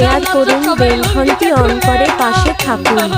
Share করুন বেলঘন্টি on করে পাশে থাকুন।